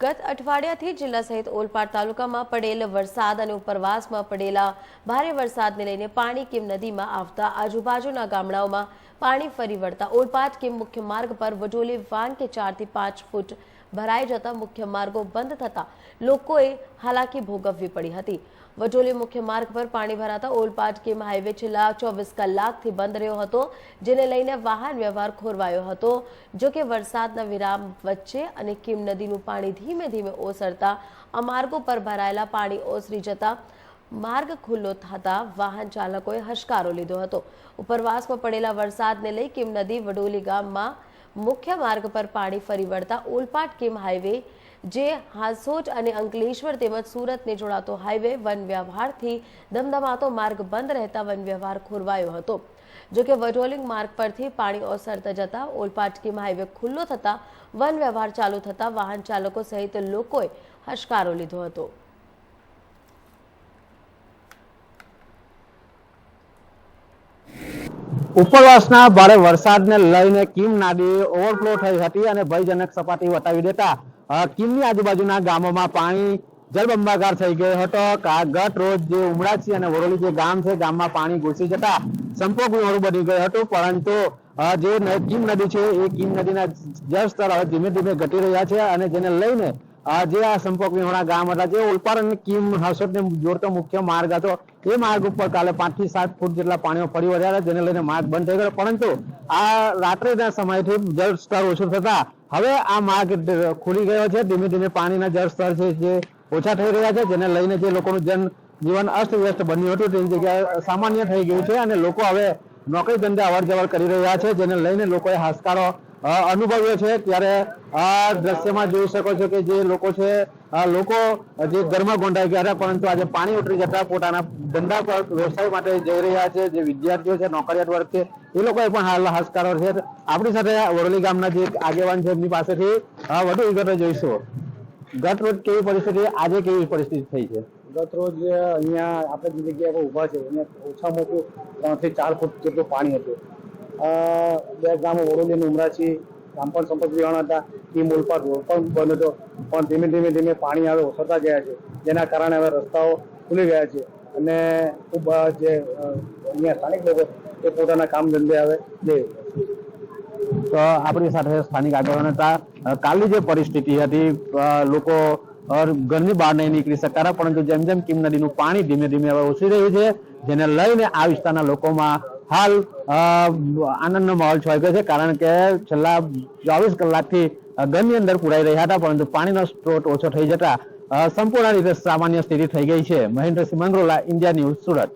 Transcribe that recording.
ગત અઠવાડિયાથી જિલ્લા સહિત ઓલપાડ તાલુકામાં પડેલ વરસાદ અને ઉપરવાસમાં પડેલા ભારે વરસાદને લઈને પાણી કિમ નદીમાં આવતા આજુબાજુના ગામડાઓમાં પાણી ફરી વળતા ઓલપાડ કિમ મુખ્ય માર્ગ પર વડોલી વાન કે ચારથી પાંચ ફૂટ ભરાઈ જતા મુખ્ય માર્ગો બંધ થતા લોકોએ હાલાકી ભોગવવી પડી હતી. વડોલી મુખ્ય માર્ગ પર પાણી ભરાતા ઓલપાડ કેમ હાઈવે છેલ્લા ચોવીસ કલાકથી બંધ રહ્યો હતો, જેને લઈને વાહન વ્યવહાર ખોરવાયો હતો. જો કે વરસાદના વિરામ વચ્ચે અને કિમ નદીનું પાણી ધીમે ધીમે ઓસરતા આ માર્ગો પર ભરાયેલા પાણી ઓસરી જતા માર્ગ ખુલ્લો થતા વાહન ચાલકોએ હશકારો લીધો હતો. ઉપરવાસમાં પડેલા વરસાદને લઈ કિમ નદી વડોલી ગામમાં મુખ્ય માર્ગ પર પાણી ફરી વળતા ઓલપાટ કિમ હાઈવે જે હાંસોટ અને અંકલેશ્વર તેમજ સુરતને જોડાતો હાઈવે વન વ્યવહારથી ધમધમાતો માર્ગ બંધ રહેતા વન વ્યવહાર ખોરવાયો હતો. જો કે વડોલિંગ માર્ગ પરથી પાણી ઓસરતા જતા ઓલપાટકીમ કિમ હાઈવે ખુલ્લો થતા વન વ્યવહાર ચાલુ થતા વાહન ચાલકો સહિત લોકોએ હશકારો લીધો હતો. ઉપરવાસના ભારે વરસાદને લઈને કીમ નદી ઓવરફ્લો થઈ હતી અને ભયજનક સપાટી વટાવી દેતા કીમની આજુબાજુના ગામોમાં પાણી જળબંબાકાર થઈ ગયો હતો. કા- ગત રોજ જે ઉમરાછી અને વરોલી જે ગામ છે, ગામમાં પાણી ઘૂસી જતા સંપૂર્ણ વિહોણું બની ગયું હતું. પરંતુ જે કીમ નદી છે, એ કીમ નદીના જળસ્તર હવે ધીમે ધીમે ઘટી રહ્યા છે અને જેને લઈને આ જે આ સંપર્ક વિહોણા ગામ હતા જે ઓલપાડ અને કીમ હર્ષદને જોડતો મુખ્ય માર્ગ હતો. એ માર્ગ ઉપર કાલે પાંચથી સાત ફૂટ જેટલા પાણીઓ ફરી વળ્યા જેને લઈને માર્ગ બંધ થઈ ગયો. પરંતુ આ રાત્રિના સમયથી જળ સ્તર ઓછું થતા હવે આ માર્ગ ખુલી ગયો છે. ધીમે ધીમે પાણીના જળ સ્તર છે જે ઓછા થઈ રહ્યા છે, જેને લઈને જે લોકોનું જન જીવન અસ્તવ્યસ્ત બન્યું હતું. તેની જગ્યાએ સામાન્ય થઈ ગયું છે અને લોકો હવે નોકરી ધંધે અવર જવર કરી રહ્યા છે, જેને લઈને લોકોએ હાશકારો અનુભવ્યો છે ત્યારે આ દ્રશ્યમાં જોઈ શકો છો કે જે લોકો છે લોકો જે ઘરમાં ગોંડાઈ ગયા હતા, પરંતુ આજે પાણી ઉતરી જતા પોતાના ધંધા પર વ્યવસાય માટે જઈ રહ્યા છે, જે વિદ્યાર્થીઓ છે નોકરિયાત વર્ગ છે, એ લોકોએ પણ હાલ હાશકારો છે. આપણી સાથે વડોલી ગામના જે આગેવાન છે, એમની પાસેથી વધુ વિગતો જોઈશું. ગત રોજ કેવી પરિસ્થિતિ, આજે કેવી પરિસ્થિતિ થઈ છે? ગત રોજ અહીંયા આપણે જે જગ્યાએ ઊભા છે, અહીંયા ઓછામાં ઓછું ત્રણથી ચાર ફૂટ જેટલું પાણી હતું. બે ગામ ઓરોલી અને ઉમરાછી ગામ પણ સંપર્ક વિહોણા હતા. એ મોલપાડ રોડ પણ બંધ હતો. પણ ધીમે ધીમે ધીમે પાણી હવે ઓસરતા ગયા છે. જેના કારણે હવે રસ્તાઓ ખુલી ગયા છે. અને ખૂબ જે અહીંયા સ્થાનિક લોકો એ પોતાના કામ ધંધે હવે જઈ તો આપણી સાથે સ્થાનિક આગેવાન હતા. કાલની જે પરિસ્થિતિ હતી લોકો ઘરની બહાર નહીં નીકળી શકતા, પરંતુ જેમ જેમ કીમ નદીનું પાણી ધીમે ધીમે હવે ઓછી રહ્યું છે, જેને લઈને આ વિસ્તારના લોકોમાં હાલ આનંદનો માહોલ છવાઈ ગયો છે, કારણ કે છેલ્લા ચોવીસ કલાકથી ઘરની અંદર પુરાઈ રહ્યા હતા, પરંતુ પાણીનો સ્ત્રોત ઓછો થઈ જતા સંપૂર્ણ રીતે સામાન્ય સ્થિતિ થઈ ગઈ છે. Mahendrasinh Mangrola, India News Surat.